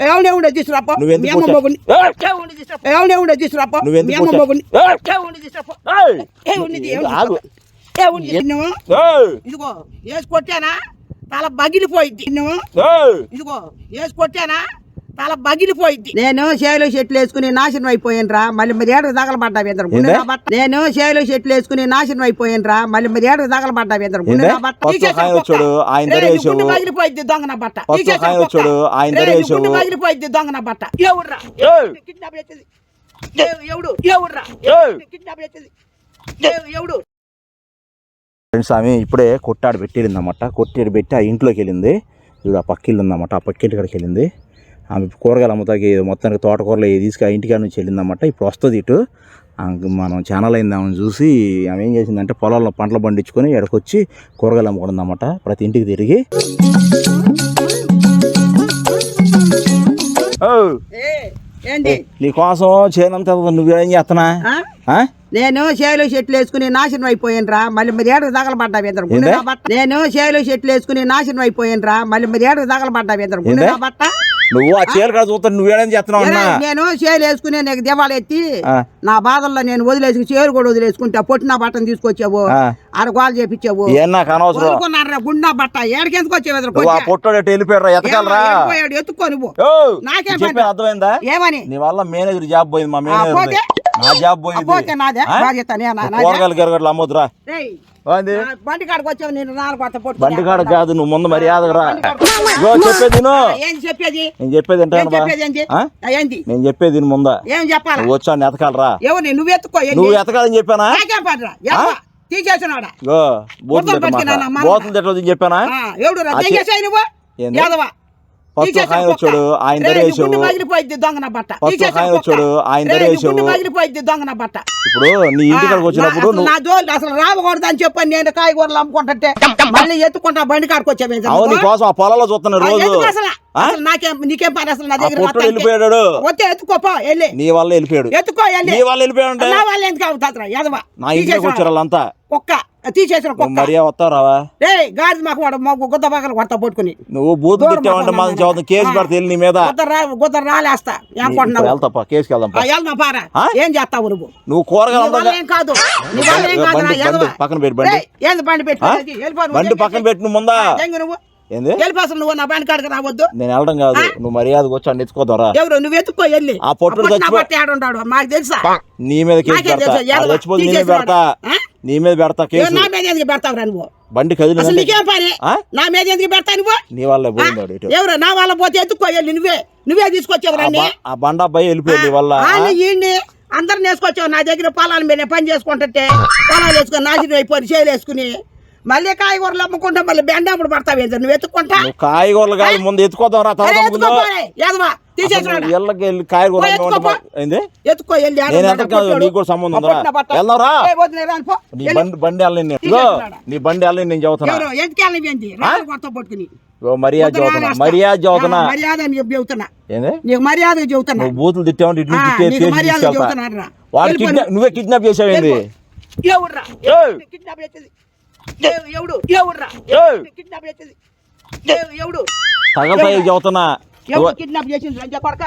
ఎవడే ఉండే తీసుకురాపో మీ అమ్మ మొగుని! ఎవడే ఉండే తీసుకురాపో మీ అమ్మ మొగుని! ఏ? ఆగు. ఏ ఏయ్! ఇదిగో వేసి కొట్టానా తల ఏయ్! ఇదిగో వేసి కొట్టానా తల బగిలిపోయిద్ది నేను చేలో చెట్లు వేసుకుని నాశనం అయిపోయాను రా మళ్ళీ మరి ఏడు తగలబడ్డా వేంద్ర. గుండె ఏందే? నా బట్ట. నేను చేలో చెట్లు వేసుకుని నాశనం అయిపోయాను రా మళ్ళీ మరి ఏడు తగలబడ్డా వేంద్ర. గుండె ఏందే? నా బట్ట. కొత్త తీసేసాను ఆయన కుక్క. వచ్చాడు, ఆయన రేయ్, నీ ధరేసావు. గుండె పగిలిపోయిద్ది దొంగ నా బట్ట. ఆయన కుక్క. వచ్చాడు, ఆయన రేయ్, నీ ధరేసావు. గుండె పగిలిపోయిద్ది దొంగ నా బట్ట. ఎవర్రా ఏయ్! కిడ్నాప్ చేసేది. ఏ- ఎవడు? ఎవర్రా ఏయ్! కిడ్నాప్ చేసేది. ఏ- ఎవడు? ఫ్రెండ్స్ ఆమె ఇప్పుడే కొట్టాడు పెట్టిందన్నమాట కొట్టాడు పెట్టి ఆ ఇంట్లోకి వెళ్ళింది. ఇప్పుడు ఆ పక్కిల్లు ఉందన్నమాట ఆ పక్కింటి కాడికి వెళ్ళింది. ఆమె కూరగాయలు అమ్ముతాకి మొత్తానికి తోటకూరలు ఏది తీసుకు ఇంటికాడ నుంచి వెళ్ళిందన్నమాట. ఇప్పుడు వస్తుంది ఇటు. మనం ఛానల్ అయింది ఆమెను చూసి ఆమె ఏం చేసిందంటే పొలాల్లో పంటలు పండించుకొని ఎడకొచ్చి కూరగాయలు అమ్ముకుందన్నమాట. ప్రతి ఇంటికి తిరిగి. ఓ, ఏ ఏంది నీ కోసం చేయనంత నువ్వేం చేస్తున్నా? నేను చేలో చెట్లు వేసుకుని నాశనం అయిపోయాను రా మళ్ళీ మరి ఏడు తగలబడ్డా వేంద్ర నేను చేలో చెట్లు వేసుకుని నాశనం అయిపోయాను రా మళ్ళీ మరి ఏడు తగలబడ్డా వేంద్ర బట్ట. నువ్వు ఆ చీర కాడ చూస్తా నువ్వేం చేస్తున్నావు అన్నా? నేను చేలు వేసుకుని నీకు దివాళి ఎత్తి. నా బాధల్లో నేను వదిలేసి చేరు కూడా వదిలేసుకుంటా. పొట్టిన బట్టను తీసుకొచ్చావు. ఆడ గోలు చేపించావు. ఏం నాకు అనవసరం? వదులుకున్నారా గుండా బట్ట? ఏడికెందుకు వచ్చావు ఆ పొట్టోడు ఎటు వెళ్ళిపోయాడు ఎతకాలరా? ఎత్తుకో నువ్వు. ఓ, నాకేం చెప్పేది పని? అర్థమైందా? ఏమని? నీ వల్ల మేనేజర్ జాబ్ పోయింది మా మేనేజర్? నా జాబ్ పోయింది. కూరగాయలు గిరగట్లు అమ్మొద్దురా? నా బండి కాడికి వచ్చావు నేను నాలుగు కొత్త పొట్టు బండి కాడ కాదు నువ్వు ముందు మర్యాదగా రా. బండి కాడికి వచ్చావు. ఇగో చెప్పేది నేను చెప్పేది ఏంది? నేను చెప్పేది ముందా? ఏం చెప్పాలా? నువ్వు వచ్చాను ఎతకాలరా నువ్వు ఎత్తుకో? నువ్వు ఎతకాలని చెప్పానా? తీసేసినాడా బూతులు తిట్టదు చెప్పానా? ఎవడు కొత్త తీసేసాను ఆయన. వచ్చాడు ఆయన ఆయన కుక్క. వచ్చాడు, ఆయన నా బట్ట. ఇప్పుడు నీ ఇంటికి వచ్చినప్పుడు నా- జోలి అసలు రావకూడదు అని చెప్పని నేను కాయగూరలు అమ్ముకుంటుంటే మళ్ళీ ఎత్తుకుంటా బండి కాడికి వచ్చావు అవును నీ కోసం ఆ పొలాల్లో చూస్తున్నా రోజు. నాకేం నీకేం పని అసలు నా దగ్గర? వెళ్ళిపోయాడు. వస్తే ఎత్తుకోపో వెళ్ళి. నీ వల్ల వెళ్ళిపోయాడు. ఎత్తుకో వెళ్ళి. నీ వల్ల వెళ్ళిపోయాడు నా వాళ్ళు ఎందుకు అవుతారా యాదవ నా ఇంటికి వచ్చారు వాళ్ళంతా. కుక్క తీసేసిన నువ్వు కుక్క. మర్యాద వస్తావు రావా? రే గాడి మాకు వాడు మాకు గుద్ద పక్కన కొడతా పట్టుకుని. నువ్వు బూత్ తిట్టావంటే కేసు. పెడితే నీ మీద. గుద్ద రాలేస్తా. ఏమనుకుంటున్నావు వెళ్తాపా కేసుకి వెళ్దాం. వెళ్దాం పారా? ఏం చేస్తావు నువ్వు? నువ్వు కూరగాయలు కాదు. పక్కన పెట్టు, బండి. ఏంది బండి పెట్టి. బండి పక్కన పెట్టు నువ్వు ముందా? నువ్వు? ఏంది? వెళ్ళిపో అసలు నువ్వు నా బండి కాడికి రావద్దు. నేను వెళ్ళడం కాదు. నువ్వు మర్యాదకు వచ్చి అన్ని ఎత్తుకోదారా ఎవరు? నువ్వు ఎత్తుకో వెళ్ళి. ఆ పొట్టుడు అప్పుడు నా చచ్చిపో- బట్టి ఆడుంటాడు మాకు తెలుసా? నీ మీద నాకేం పెడతా. నీ మీద. పెడతా కేసు? నా మీద ఎందుకు పెడతావురా నువ్వు? బండి అసలు కదిలి నీకేం పని? నా మీద ఎందుకు పెడతా నువ్వు? నీ వల్లే పోయింది వాడు ఇటు. ఎవరు? నా వాళ్ళ పోతే ఎత్తుకో వెళ్ళి నువ్వే? నువ్వే తీసుకొచ్చావు ఆ రండి ఆ బండ అబ్బాయి వెళ్ళిపోయింది వల్ల ఈయన్ని అందరిని వేసుకొచ్చావు నా దగ్గర పొలాల మీద పని చేసుకుంటుంటే పొలాలు వేసుకొని నాశనం అయిపోయి చేలు వేసుకుని మళ్ళీ కాయగూరలు అమ్ముకుంటా మళ్ళీ బెండప్పుడు పడతావు ఏంటి నువ్వు ఎత్తుకుంటా కాయగూరలు కాదు ముందు ఎత్తుకోదాం రా వెళ్ళి ఎత్తుకో. నీకు కూడా సంబంధం పో. నీ. బండి వెళ్ళని? నీ బండి వెళ్ళని నేను చదువుతున్నా. మర్యాద చదువుతున్నా. మర్యాద చదువుతున్నా. మర్యాద అని చెప్పి చెబుతున్నా. ఏంది? నీకు మర్యాద చెబుతున్నా. నువ్వు బూతులు తీసుకెళ్తా. కిడ్నాప్ నువ్వే కిడ్నాప్ చేసావేంది ఎవర్రా ఏయ్. కిడ్నాప్ చేసేది. ఏ- ఎవడు? ఎవర్రా ఏయ్. కిడ్నాప్ చేసేది. ఏ- ఎవడు? తగలతాయి చదువుతున్నా ఎవడు కిడ్నాప్ చేసింది లంచ కొడక?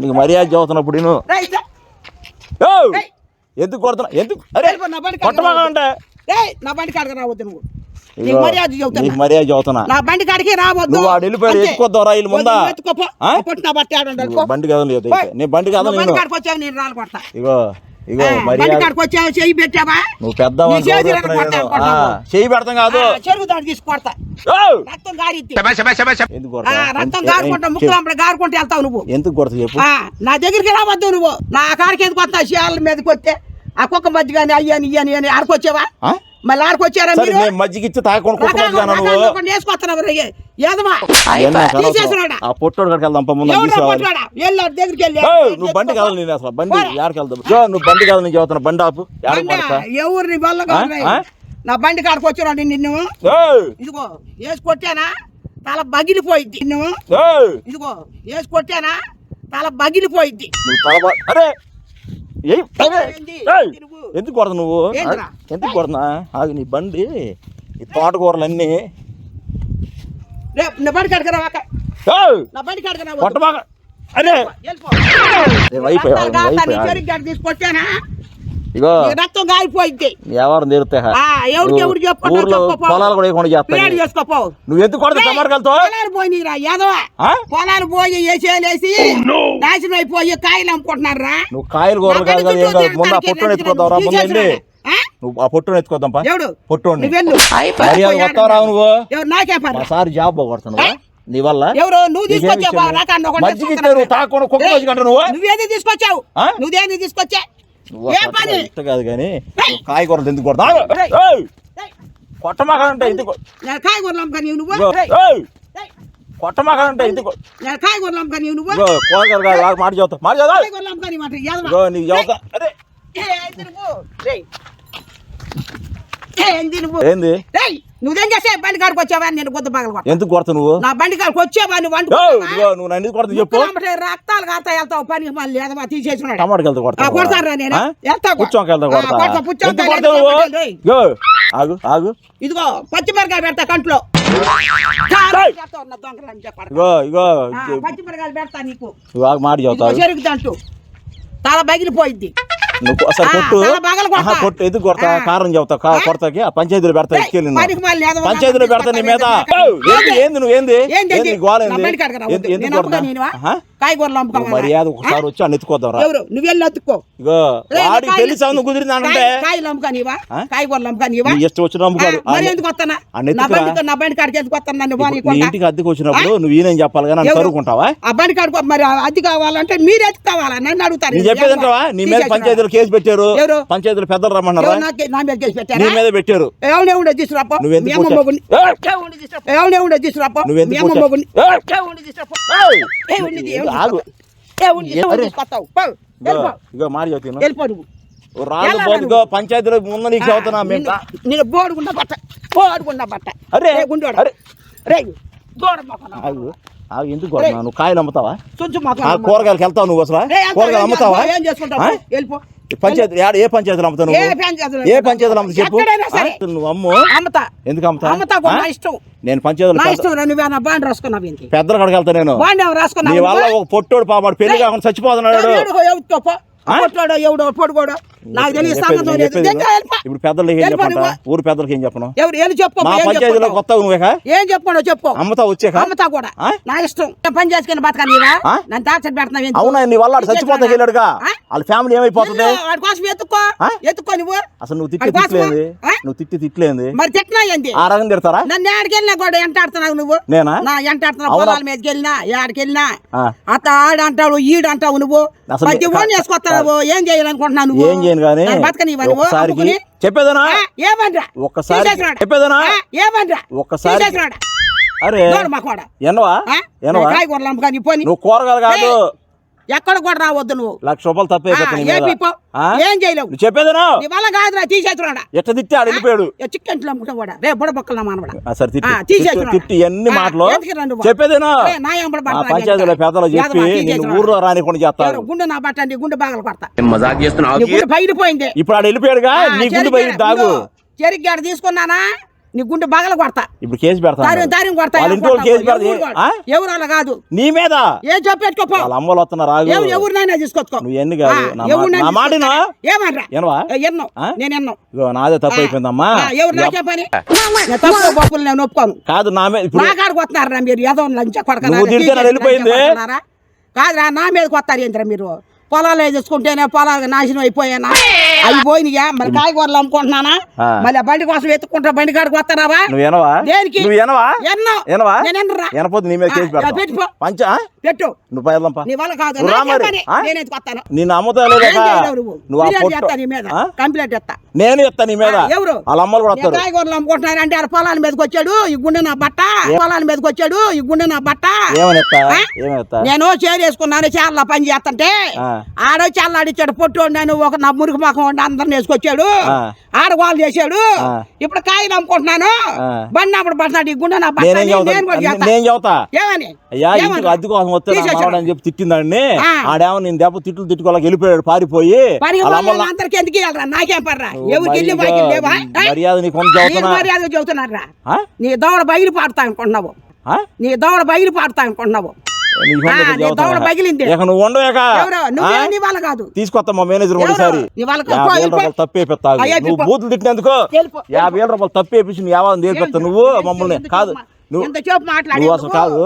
నీకు మర్యాద చదువుతున్నప్పుడు నేను. ఎందుకు కొడుతున్నా? ఎందుకు? అరే బండి రావద్దు. అంటే నా బండి కాడికి రావద్దు నువ్వు. నీకు మర్యాద నీకు చెబుతున్నా మర్యాద చదువుతున్నా. నా బండి కాడికి రావద్దు. నువ్వు వాడు వెళ్ళిపోయాడు. ఎత్తుకోద్దాం రా వీళ్ళు ముందా? వద్దు, ఎత్తుకోపో. ఆ? పొట్టు నా బట్ట ఆడండి బండి అయితే. నీ బండి బండి నేను కాడికి వచ్చావు నేను రాళ్ళు కొడతా. ఇగో ఇగో వచ్చావు చెయ్యి పెట్టావా? నువ్వు పెద్ద. చెయ్యి పెడతాం కాదు. చెరుకు దాడి తీసి కొడతా! రక్తం గారిద్ది? రక్తం గారుకుంటా గారుకుంటూ వెళ్తావు నువ్వు. ఎందుకు కొడతా చెప్పు? ఆ, నా దగ్గరికి రావద్దు నువ్వు. నా కాడికి ఎందుకు వస్తా శియాల మీదకి వస్తే ఆ కుక్క మధ్య కానీ అయ్యని ఇయ్యని అని ఆడుకొచ్చావా? మళ్ళీ ఆడుకొచ్చారా మీరు? మజ్జిగ ఇచ్చి నువ్వు వేసుకొస్తున్నావు ఏదమా. తీసేసినాడా? ఆ పొట్టోడు కాడికి వెళ్దాం ముందు? వెళ్ళు దగ్గరికి వెళ్ళి నువ్వు బండి నేను అసలు బండి పోరా. యాడికి వెళ్దాం? జో, నువ్వు బండి చదువుతున్నా ఆపు. ఎవరిని వల్ల కాదు? నా బండి కాడికి వచ్చినాడు నిన్ను! ఇదిగో వేసి కొట్టానా తల బగిలిపోయిద్ది నిన్ను! ఇదిగో వేసి కొట్టానా తల నువ్వు అరే! ఎందుకు కొడతా నువ్వు? ఎందుకు కొడుతున్నా? ఆగు నీ బండి ఈ తోటకూరలన్నీ. రేపు నా బండి కాడికి రావాక. ఏయ్! నా బండి కాడికి రా కొట్టబాక అరే. వెళ్ళిపో. ఏ ఇగో. రక్తం కాలిపోయింది. ఎవరు ఎవరికి ఊర్లో పొలాలు కూడా వేయకుండా చేసుకోపో. నువ్వు ఎందుకు కొడతా పొలాలు పోయినరా యాదవ పొలాలు పోయి వేసేసి నాశనం అయిపోయి కాయలు అమ్ముకుంటున్నారా? నువ్వు కాయలు కూరలు కాదు కదా ఏం కాదు ముందు ఆ పొట్టుని ఎత్తుకోద్దాం రా ముందు వెళ్ళి. నువ్వు ఆ పొట్టుని ఎత్తుకోద్దాం పా ఎవడు? పొట్టుని. నువ్వెళ్ళు మర్యాద వస్తావరా నువ్వు. ఎవరు? నాకే మా పని సార్ జాబ్ పోగొడుతున్నావా నీ వల్ల? ఎవరు? నువ్వు తీసుకొచ్చావు? మజ్జిగ తాకుండా కుక్క నువ్వు? నువ్వేది తీసుకొచ్చావు? నువ్వేది తీసుకొచ్చా నువ్వు కాదు కానీ కాయగూరలు ఎందుకు. ఏయ్, కొట్టమాకంటే నేను కాయగూరలు అమ్మకని నువ్వు? కొట్టమాకంటే నేను కాయగూరలు అమ్మకని నువ్వు? కూరగాయలు కాదు మాట చదువుతా మాట చదువు నీకు చదువుతా ఏంది నువ్వు? నువ్వు చేసే బండి కాడికి వచ్చావా? నేను గుద్ద పగల ఎందుకు కొడతా నువ్వు? నా బండి కాడికి వచ్చావా? నువ్వు? ఇగో నువ్వు నన్ను ఎందుకు కొడతా చెప్పు. రక్తాలు కాస్తా వెళ్తావు. పనికి మళ్ళీ ఏదమ్మా తీసేసినాడు. టమాటా వెళ్తా కొడతా ఆ, కొడతానురా నేను. వెళ్తా కొ- పుచ్చొంకాయ వెళ్తా కొడతా? ఇగో ఆగు ఆగు. ఇదిగో పచ్చిమిరకాయ పెడతా కంట్లో. ఇగో ఇగో పచ్చిమిరకాయలు పెడతా నీకు. మాట చెరుగుదంటూ తల బగిలిపోయింది నువ్వు ఆ, కొట్టు. ఆహా, కొట్టు. ఎందుకు కొడతా. ఆ. కారం చెబుతా. కా- కొడతాకి ఆ పంచాయతీలో పెడతా ఏదో పంచాయతీలో పెడతా నీ మీద? ఏంది? ఏంది? నువ్వు ఏంది? ఏంది? ఏంది కొడతా? ఆహా? కాయగూరలు అమ్ముకోవాలి మర్యాద ఒకసారి వచ్చి అన్ని ఎత్తుకోద్దాం నువ్వెళ్ళి అతుక్కో. ఇగో వాడి పెళ్ళి సందు కుదిరిందంటే కాయ- కాయలు అమ్ముకానివా? కాయగూరలు అమ్ముకానివా ఇష్టం వచ్చిన నమ్ముకోడు ఆ, మరి ఎందుకు వస్తానా ఆ నా. బండి నా బండి కాడికి ఎందుకు వస్తాను నన్ను ఇంటికి అద్దెకు వచ్చినప్పుడు నువ్వు ఈయన చెప్పాలి కానీ నన్ను ఎవరు? చదువుకుంటావా ఆ బండి కాడుకో మరి అది కావాలంటే మీరు ఎత్తు కావాలా నన్ను అడుగుతారు. నీ చెప్పేది అంటావా నీ మీద. పంచాయతీలో కేసు పెట్టారు. ఎవరు? పంచాయతీలో పెద్దలు రమ్మన్నారా? నా మీద నీ పెట్టారా? మీద పెట్టారు. ఎవడే ఉండే తీసుకురాపో నువ్వు ఎందుకు ఉండే తీసుకురాపో నువ్వు తీసుకురాపో ఏయ్! ఎవడిని తీ- ఎవడిని ఆగు తీసుకొస్తావు? ఎవడిని తీ- ఎవడిని అరే. తీసుకొస్తావు? పో, ఇగో వెళ్ళిపో. ఇగో మాట చెబుతాను వెళ్ళిపో నువ్వు రాజు ఎలా పోతుకో పంచాయతీలో ముందు నీకు చదువుతున్నా మేము. కా- నిన్ను- నిన్ను బోడుగుండ బట్ట బోడుగుండ బట్ట అరే, రే గుండోడు అరే. రే దూడ మొక్కన ఆగు ఆగు ఎందుకు నువ్వు కాయలు అమ్ముతావా? కూరగాయలకు వెళ్తావు నువ్వు అసలు? కూరగాయలు అమ్ముతావా? వెళ్ళిపో. పంచాయతీ యాడ- ఏ పంచాయతీలో అమ్ముతావు ఏ పంచాయతీలో ఏ పంచాయతీలో అమ్ముతావు చెప్పు? నువ్వు అమ్ము. అమ్మతా. ఎందుకు అమ్ముతా? అమ్మతా? నా ఇష్టం. నేను పంచాయతీలో నా ఇష్టం నువ్వే నా బాండ్ రాసుకున్నావు పెద్దల వెళ్తా నేను. బాండ్ నీ వల్ల ఒక పొట్టోడు పాపాడు పెళ్ళి కాకుండా చచ్చిపోతున్నాడు? కొట్లాడో ఎవడో పొడుకోడో నాకు తెలియదు సంగతి లేదు. ఇప్పుడు పెద్దలకి ఏం చెప్పంట. ఊరు పెద్దలకి ఏం చెప్పను ఎవరు ఏం చెప్పు మా పంచాయతీలో? కొత్త ఏం చెప్పుకోడో చెప్పు అమ్ముతా వచ్చాక అమ్మతా కూడా? నా ఇష్టం పని చేసుకుని బతకనిరా ఆ? నన్ను టార్చర్ పెడుతున్నావు? అవునా నీ వల్ల చచ్చిపోతా వెళ్ళాడుగా? వాళ్ళ ఫ్యామిలీ ఏమైపోతుంది ఎందుకు? వాడి కోసం ఎత్తుకో? ఎత్తుకో నువ్వు అసలు నువ్వు తిట్టి? తిట్లేంది? నువ్వు తిట్టి తిట్లేంది మరి తిట్టినా ఏంది ఆ రకం తిడతారా నన్ను ఎక్కడికెళ్ళినా కూడా ఎంటాడుతున్నావు నువ్వు నేనా నా ఎంటాడుతున్నావు అవునా? పొలాల మీదకి వెళ్ళినా ఎక్కడికెళ్ళినా ఆ. అత్త ఆడు అంటావు ఈడు అంటావు నువ్వు ప్రతి నీ- ఓన్ చేసుకొస్తావు ఏం చేయాలనుకుంటున్నావు నువ్వు? ఏం చేయను కానీ అమ్ముకుని? చెప్పేదనా? ఏమనరా ఒక్కసారి. చెప్పేదనా? ఏమనరా ఒక్కసారి. అరే ఆ? ఎనవా? కాయగూరలు అమ్ముకొని పోని. నువ్వు కూరగాయలు కాదు. ఎక్కడ కూడా రావద్దు నువ్వు. లక్ష రూపాయలు తప్పే ఏ చేయలేవు. చెప్పేదనా నీ వల్ల కాదురా తీసేస్తున్నాడా? ఎట్ట తిట్టి ఆడు వెళ్ళిపోయాడు. చికెన్ అమ్ముకుంటా కూడా రే బుడబొక్కల మానవడా. ఆ, సరే తిట్టి. ఆ, తిట్టి ఎన్ని మాటలు? చెప్పేదేనా పంచాయతీలో? పెద్దలు చెప్పి నేను. ఊర్లో రానికుండా చేస్తాను. గుండె నా బట్టండి గుండె బాగలు పడతా మజాక్ చేస్తున్నావు గుండె పగిలిపోయింది ఇప్పుడు ఆడు వెళ్ళిపోయాడుగా నీ గుండె బయట దాగు చెరిగ్గాడ తీసుకున్నానా? నీ గుండె బగలు కొడతా. ఇప్పుడు కేసు పెడతాను దారిని కొడతా. కేసు? పెడతా. ఎవరు అలా కాదు. నీ మీద? ఏం చెప్పేట్టుకోపో. వాళ్ళ అమ్మలు వస్తున్నారు ఎవరు ఎవరినైనా తీసుకొచ్చుకో. నువ్వు ఎన్ని కాదు? నా మాట- ఎన్నో? నేను నాదే తప్పు అయిపోయిందమ్మా ఆ, ఎవరు నాకే పని? నేను తప్పు బొప్పులు నేను ఒప్పుకోను. కాదు నా మీద ఇప్పుడు నా కాడికి వస్తున్నారా మీరు? ఏదో లంచ కొడక నువ్వు తిడితే నా వెళ్ళిపోయింది. కాదురా నా మీదకి వస్తారు ఏంద్రా మీరు? పొలాలు వేసుకుంటేనే పొలాలు నాశనం అయిపోయానా? అయిపోయినాయా మరి కాయగూరలు అమ్ముకుంటున్నానా. మళ్ళీ ఆ బండి కోసం ఎత్తుకుంటా బండి కాడికి వస్తారావా నువ్వు ఎనవా దేనికి? నువ్వు ఎనవా ఎన్నో ఎనవా నేను ఎన్నరా ఎనపోతే నీ మీద కేసు ఆ, పెడతా పెట్టుకో. పంచ? పెట్టు. నువ్వు పైదంపా నీ వల్ల కాదు? నేను ఎందుకు వస్తాను. నేను అమ్ముతా లేదా నువ్వు. చేస్తా నీ మీద? కంప్లైంట్ చేస్తా. నేను ఇస్తా నీ మీద. ఎవరు? వాళ్ళ అమ్మలు కూడా వస్తారు కాయగూరలు అమ్ముకుంటున్నారంటే ఆ పొలాల మీదకి వచ్చాడు. ఈ గుండె నా బట్ట. పొలాల మీదకి వచ్చాడు. ఈ గుండె నా బట్ట. ఏమని ఎత్తా ఎత్తా నేను చేరేసుకున్నాను చాలా పని చేస్తుంటే. ఆడో చల్లాడిచ్చాడు పొట్టు నేను ఒక నా మురికి మొఖం వండి అందరిని వేసుకొచ్చాడు. ఆ. ఆడవాళ్ళు చేశాడు. ఇప్పుడు కాయలు అమ్ముకుంటున్నాను. బండి అప్పుడు పడతాడు ఈ గుండె నా నేనేం చదువుతా ఏమని అయ్యా ఏమని? ఇంటికి అద్దె కోసం అని చెప్పి తిట్టిందండి. ఆడేమో నేను దెబ్బ తిట్లు తిట్టుకోలేక వెళ్ళిపోయాడు పారిపోయి వాళ్ళ అందరికి ఎందుకు నాకేం పర్రా ఎవరికి? మర్యాద నీకు మర్యాద చెబుతున్నారా? నీ దవడ బగిలి పాడుతా అనుకుంటున్నావు ఆ? నీ దవడ బగిలి పాడుతా అనుకుంటున్నావు ఇక నువ్వు కాదు. తీసుకొస్తా మా మేనేజర్? ఒకసారి. అయ్యా, నువ్వు. బూతులు తిట్టినందుకు యాభై వేల రూపాయలు తప్పేపించి నీ యాభై తీర్పిస్తా నువ్వు మమ్మల్ని కాదు. నువ్వు అసలు కాదు.